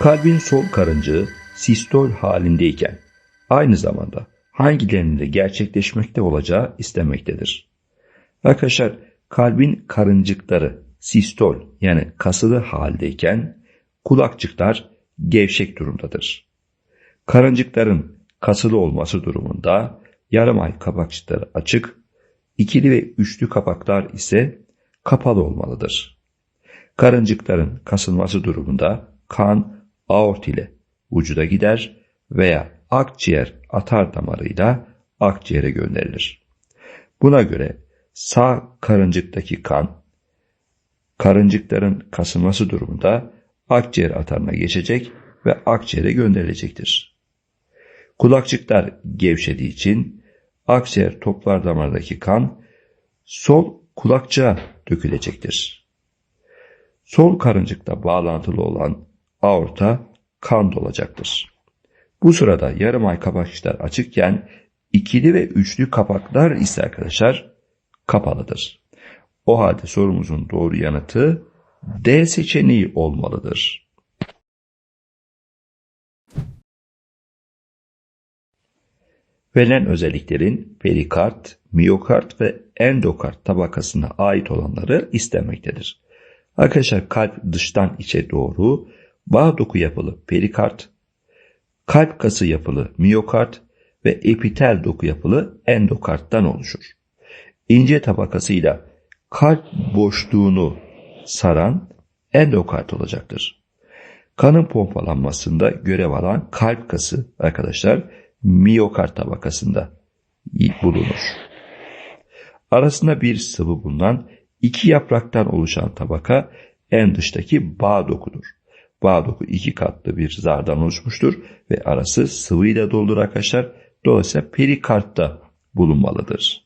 Kalbin sol karıncığı sistol halindeyken aynı zamanda hangilerinin de gerçekleşmekte olacağı istenmektedir. Arkadaşlar kalbin karıncıkları sistol yani kasılı haldeyken kulakçıklar gevşek durumdadır. Karıncıkların kasılı olması durumunda yarım ay kapakçıkları açık, ikili ve üçlü kapaklar ise kapalı olmalıdır. Karıncıkların kasılması durumunda kan aort ile vücuda gider veya akciğer atar damarıyla akciğere gönderilir. Buna göre sağ karıncıktaki kan karıncıkların kasılması durumunda akciğer atarına geçecek ve akciğere gönderilecektir. Kulakçıklar gevşediği için akciğer toplar damardaki kan sol kulakçığa dökülecektir. Sol karıncıkta bağlantılı olan aorta kan dolacaktır. Bu sırada yarım ay kapakçıklar açıkken ikili ve üçlü kapaklar ise arkadaşlar kapalıdır. O halde sorumuzun doğru yanıtı D seçeneği olmalıdır. Verilen özelliklerin perikard, miyokard ve endokard tabakasına ait olanları istenmektedir. Arkadaşlar kalp dıştan içe doğru bağ doku yapılı perikard, kalp kası yapılı miyokard ve epitel doku yapılı endokardtan oluşur. İnce tabakasıyla kalp boşluğunu saran endokard olacaktır. Kanın pompalanmasında görev alan kalp kası arkadaşlar miyokard tabakasında bulunur. Arasında bir sıvı bulunan iki yapraktan oluşan tabaka en dıştaki bağ dokudur. Bağ doku iki katlı bir zardan oluşmuştur ve arası sıvıyla doldur arkadaşlar. Dolayısıyla perikardta bulunmalıdır.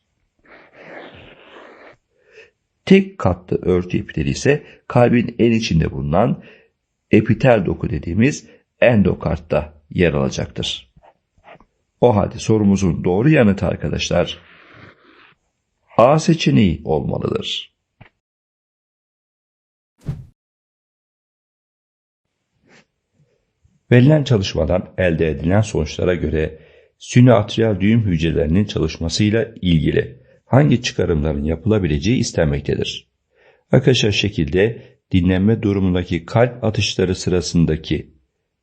Tek katlı örtü epiteli ise kalbin en içinde bulunan epitel doku dediğimiz endokardta yer alacaktır. O halde sorumuzun doğru yanıtı arkadaşlar A seçeneği olmalıdır. Verilen çalışmadan elde edilen sonuçlara göre sinoatriyal düğüm hücrelerinin çalışmasıyla ilgili hangi çıkarımların yapılabileceği istenmektedir. Arkadaşlar şekilde dinlenme durumundaki kalp atışları sırasındaki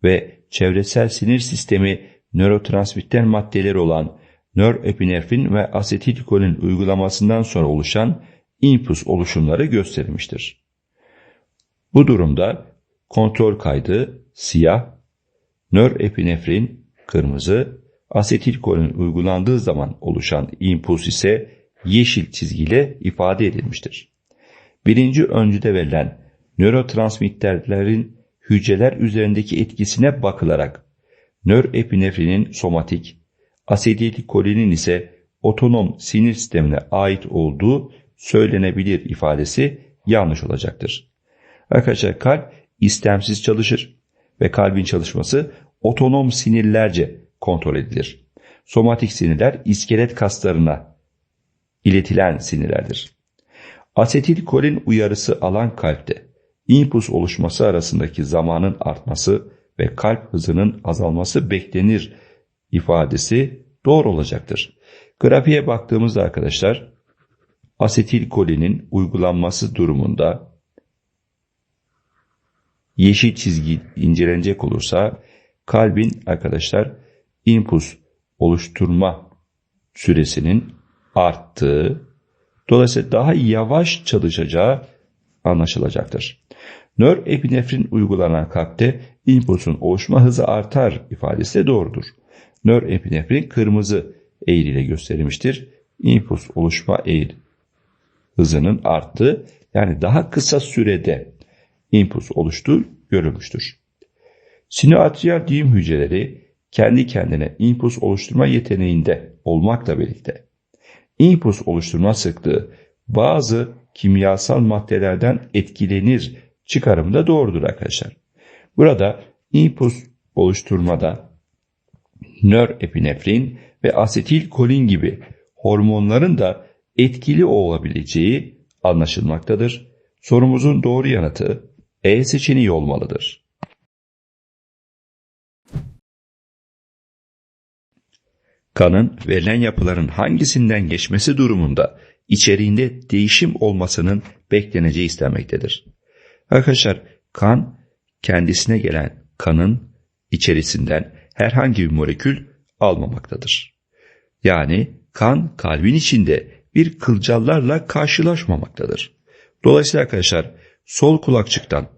ve çevresel sinir sistemi nörotransmitter maddeleri olan nörepinefrin ve asetilkolin uygulamasından sonra oluşan impuls oluşumları gösterilmiştir. Bu durumda kontrol kaydı siyah, nörepinefrin kırmızı, asetilkolin uygulandığı zaman oluşan impuls ise yeşil çizgiyle ifade edilmiştir. Birinci öncüde verilen nörotransmitterlerin hücreler üzerindeki etkisine bakılarak nörepinefrinin somatik, asetilkolinin ise otonom sinir sistemine ait olduğu söylenebilir ifadesi yanlış olacaktır. Arkadaşlar kalp istemsiz çalışır ve kalbin çalışması otonom sinirlerce kontrol edilir. Somatik sinirler iskelet kaslarına iletilen sinirlerdir. Asetilkolin uyarısı alan kalpte impuls oluşması arasındaki zamanın artması ve kalp hızının azalması beklenir ifadesi doğru olacaktır. Grafiğe baktığımızda arkadaşlar asetilkolinin uygulanması durumunda yeşil çizgi incelenecek olursa kalbin arkadaşlar impuls oluşturma süresinin arttığı, dolayısıyla daha yavaş çalışacağı anlaşılacaktır. Nörepinefrin uygulanan kalpte impulsun oluşma hızı artar ifadesi de doğrudur. Nörepinefrin kırmızı eğriyle gösterilmiştir. İmpuls oluşma eğri hızının arttığı yani daha kısa sürede impuls oluştuğu görülmüştür. Sinoatriyal düğüm hücreleri kendi kendine impuls oluşturma yeteneğinde olmakla birlikte impuls oluşturma sıklığı bazı kimyasal maddelerden etkilenir çıkarımı da doğrudur arkadaşlar. Burada impuls oluşturmada nörepinefrin ve asetilkolin gibi hormonların da etkili olabileceği anlaşılmaktadır. Sorumuzun doğru yanıtı e seçeneği olmalıdır. Kanın verilen yapıların hangisinden geçmesi durumunda içeriğinde değişim olmasının bekleneceği istenmektedir. Arkadaşlar kan kendisine gelen kanın içerisinden herhangi bir molekül almamaktadır. Yani kan kalbin içinde bir kılcallarla karşılaşmamaktadır. Dolayısıyla arkadaşlar sol kulakçıktan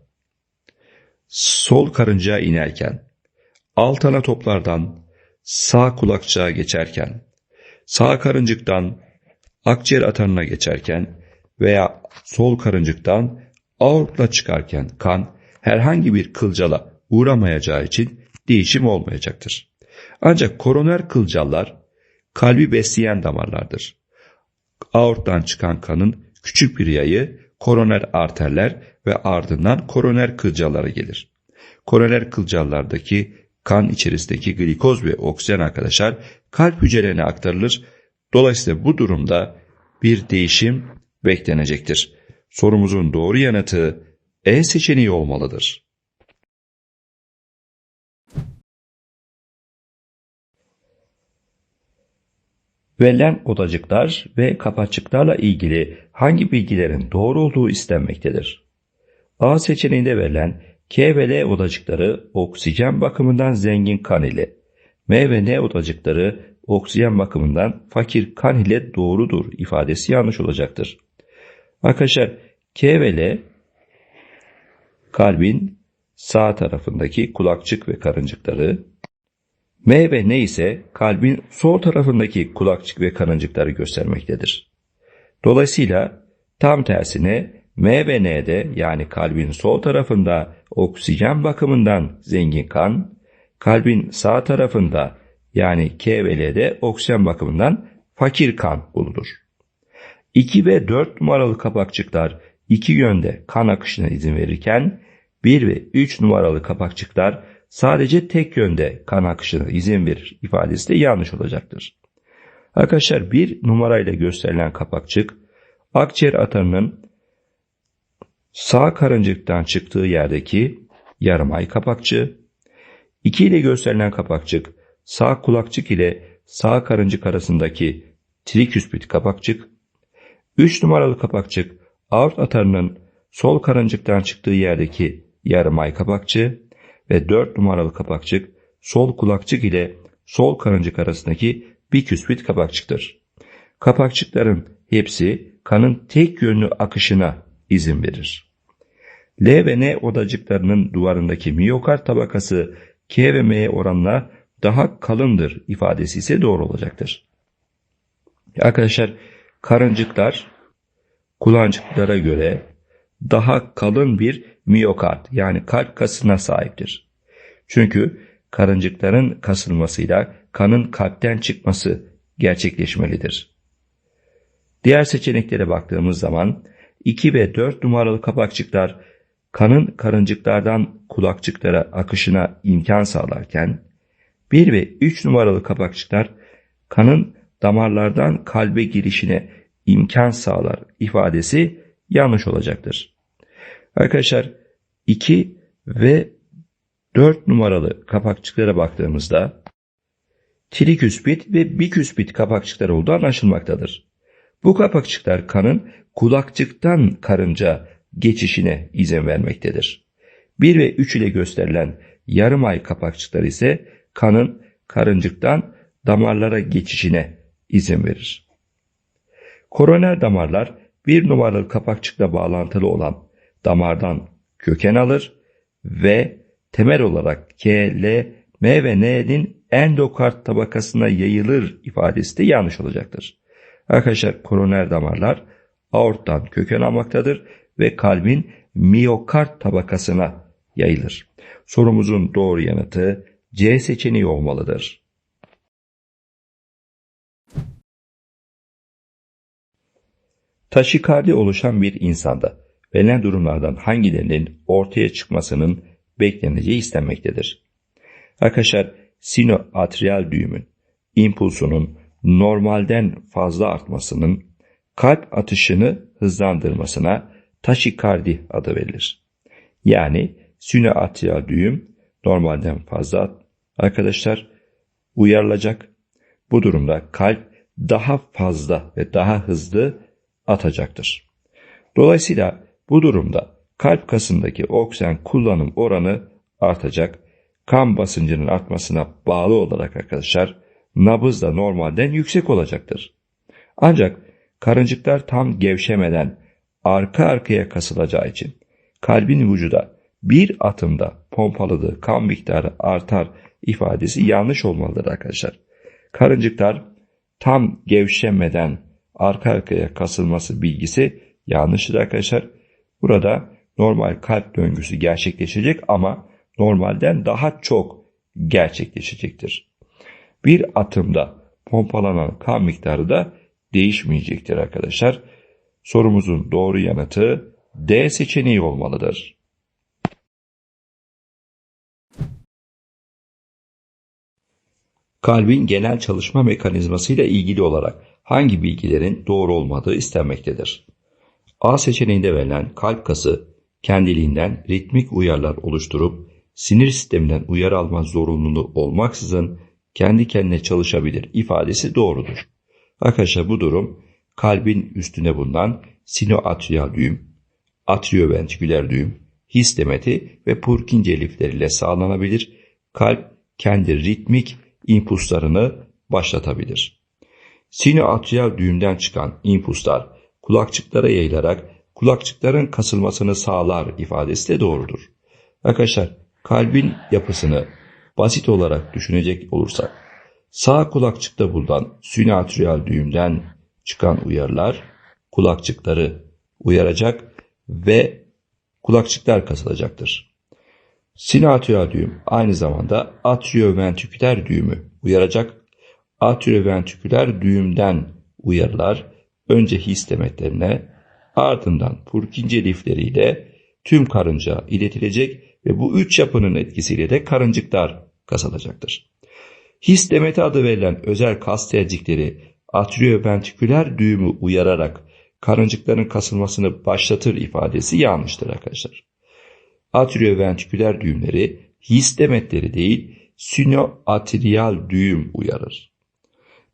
sol karıncaya inerken. Alt ana toplardan. Sağ kulakçığa geçerken. Sağ karıncıktan. Akciğer atarına geçerken veya sol karıncıktan aortla çıkarken kan herhangi bir kılcala uğramayacağı için değişim olmayacaktır. Ancak koroner kılcallar kalbi besleyen damarlardır. Aorttan çıkan kanın küçük bir yayı koroner arterler ve ardından koroner kılcallara gelir. Koroner kılcallardaki kan içerisindeki glikoz ve oksijen arkadaşlar kalp hücrelerine aktarılır. Dolayısıyla bu durumda bir değişim beklenecektir. Sorumuzun doğru yanıtı E seçeneği olmalıdır. Verilen odacıklar ve kapakçıklarla ilgili hangi bilgilerin doğru olduğu istenmektedir? A seçeneğinde verilen K ve L odacıkları oksijen bakımından zengin kan ile, M ve N odacıkları oksijen bakımından fakir kan ile doğrudur ifadesi yanlış olacaktır. Arkadaşlar K ve L kalbin sağ tarafındaki kulakçık ve karıncıkları, M ve N ise kalbin sol tarafındaki kulakçık ve karıncıkları göstermektedir. Dolayısıyla tam tersine M ve N'de yani kalbin sol tarafında oksijen bakımından zengin kan, kalbin sağ tarafında yani K ve L'de oksijen bakımından fakir kan bulunur. 2 ve 4 numaralı kapakçıklar iki yönde kan akışına izin verirken 1 ve 3 numaralı kapakçıklar sadece tek yönde kan akışına izin verir ifadesi de yanlış olacaktır. Arkadaşlar bir numarayla gösterilen kapakçık akciğer atarının sağ karıncıktan çıktığı yerdeki yarım ay kapakçı, 2 ile gösterilen kapakçık sağ kulakçık ile sağ karıncık arasındaki triküspit kapakçık, 3 numaralı kapakçık aort atarının sol karıncıktan çıktığı yerdeki yarım ay kapakçı ve 4 numaralı kapakçık sol kulakçık ile sol karıncık arasındaki biküspit kapakçıktır. Kapakçıkların hepsi kanın tek yönlü akışına izin verir. L ve N odacıklarının duvarındaki miyokard tabakası K ve M'ye oranla daha kalındır ifadesi ise doğru olacaktır. Arkadaşlar karıncıklar kulancıklara göre daha kalın bir miyokard yani kalp kasına sahiptir. Çünkü karıncıkların kasılmasıyla kanın kalpten çıkması gerçekleşmelidir. Diğer seçeneklere baktığımız zaman 2 ve 4 numaralı kapakçıklar kanın karıncıklardan kulakçıklara akışına imkan sağlarken 1 ve 3 numaralı kapakçıklar kanın damarlardan kalbe girişine imkan sağlar ifadesi yanlış olacaktır. Arkadaşlar 2 ve 4 numaralı kapakçıklara baktığımızda triküspit ve biküspit kapakçıklar olduğu anlaşılmaktadır. Bu kapakçıklar kanın kulakçıktan karınca geçişine izin vermektedir. 1 ve 3 ile gösterilen yarım ay kapakçıklar ise kanın karıncıktan damarlara geçişine izin verir. Koroner damarlar bir numaralı kapakçıkla bağlantılı olan damardan köken alır ve temel olarak K, L, M ve N'nin endokard tabakasına yayılır ifadesi de yanlış olacaktır. Arkadaşlar koroner damarlar aorttan köken almaktadır ve kalbin miyokard tabakasına yayılır. Sorumuzun doğru yanıtı C seçeneği olmalıdır. Taşikardi oluşan bir insanda verilen durumlardan hangilerinin ortaya çıkmasının bekleneceği istenmektedir. Arkadaşlar sinoatrial düğümün impulsunun normalden fazla artmasının kalp atışını hızlandırmasına taşikardi adı verilir. Yani sinoatrial düğüm normalden fazla arkadaşlar uyarılacak Bu durumda kalp daha fazla ve daha hızlı atacaktır. Dolayısıyla bu durumda kalp kasındaki oksijen kullanım oranı artacak. Kan basıncının artmasına bağlı olarak arkadaşlar nabız da normalden yüksek olacaktır. Ancak karıncıklar tam gevşemeden arka arkaya kasılacağı için kalbin vücuda bir atımda pompaladığı kan miktarı artar ifadesi yanlış olmalıdır arkadaşlar. Karıncıklar tam gevşemeden arka arkaya kasılması bilgisi yanlıştır arkadaşlar. Burada normal kalp döngüsü gerçekleşecek ama normalden daha çok gerçekleşecektir. Bir atımda pompalanan kan miktarı da değişmeyecektir arkadaşlar. Sorumuzun doğru yanıtı D seçeneği olmalıdır. Kalbin genel çalışma mekanizmasıyla ilgili olarak hangi bilgilerin doğru olmadığı istenmektedir. A seçeneğinde verilen kalp kası kendiliğinden ritmik uyarlar oluşturup sinir sisteminden uyarı alma zorunluluğu olmaksızın kendi kendine çalışabilir ifadesi doğrudur. Arkadaşlar bu durum kalbin üstüne bulunan sinoatriyal düğüm, atrioventriküler düğüm, histemeti ve Purkinje lifleriyle sağlanabilir. Kalp kendi ritmik impulslarını başlatabilir. Sinoatriyal düğümden çıkan impulslar kulakçıklara yayılarak kulakçıkların kasılmasını sağlar ifadesi de doğrudur. Arkadaşlar kalbin yapısını basit olarak düşünecek olursak sağ kulakçıkta bulunan sinoatriyal düğümden çıkan uyarılar kulakçıkları uyaracak ve kulakçıklar kasılacaktır. Sinoatriyal düğüm aynı zamanda atrioventriküler düğümü uyaracak. Atrioventriküler düğümden uyarılar önce his demetlerine ardından Purkinje lifleriyle tüm karınca iletilecek ve bu üç yapının etkisiyle de karıncıklar kasılacaktır. His demeti adı verilen özel kas tercikleri atrioventriküler düğümü uyararak karıncıkların kasılmasını başlatır ifadesi yanlıştır arkadaşlar. Atrioventriküler düğümleri his demetleri değil sinoatriyal düğüm uyarır.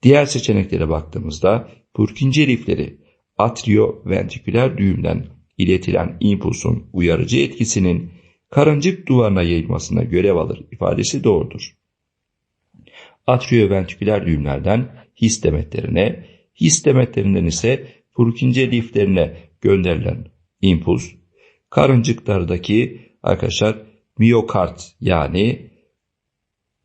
Diğer seçeneklere baktığımızda Purkinje lifleri atrioventriküler düğümden iletilen impulsun uyarıcı etkisinin karıncık duvarına yayılmasına görev alır ifadesi doğrudur. Atrioventriküler düğümlerden his demetlerine, his demetlerinden ise Purkinje liflerine gönderilen impuls, karıncıklardaki arkadaşlar miyokard yani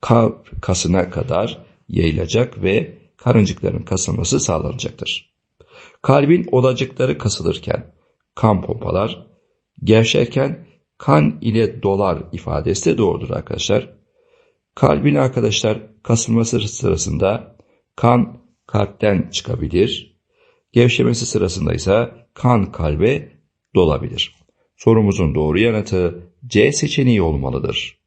kalp kasına kadar yayılacak ve karıncıkların kasılması sağlanacaktır. Kalbin odacıkları kasılırken kan pompalar, gevşerken kan ile dolar ifadesi de doğrudur arkadaşlar. Kalbin arkadaşlar kasılması sırasında kan kalpten çıkabilir. Gevşemesi sırasında ise kan kalbe dolabilir. Sorumuzun doğru yanıtı C seçeneği olmalıdır.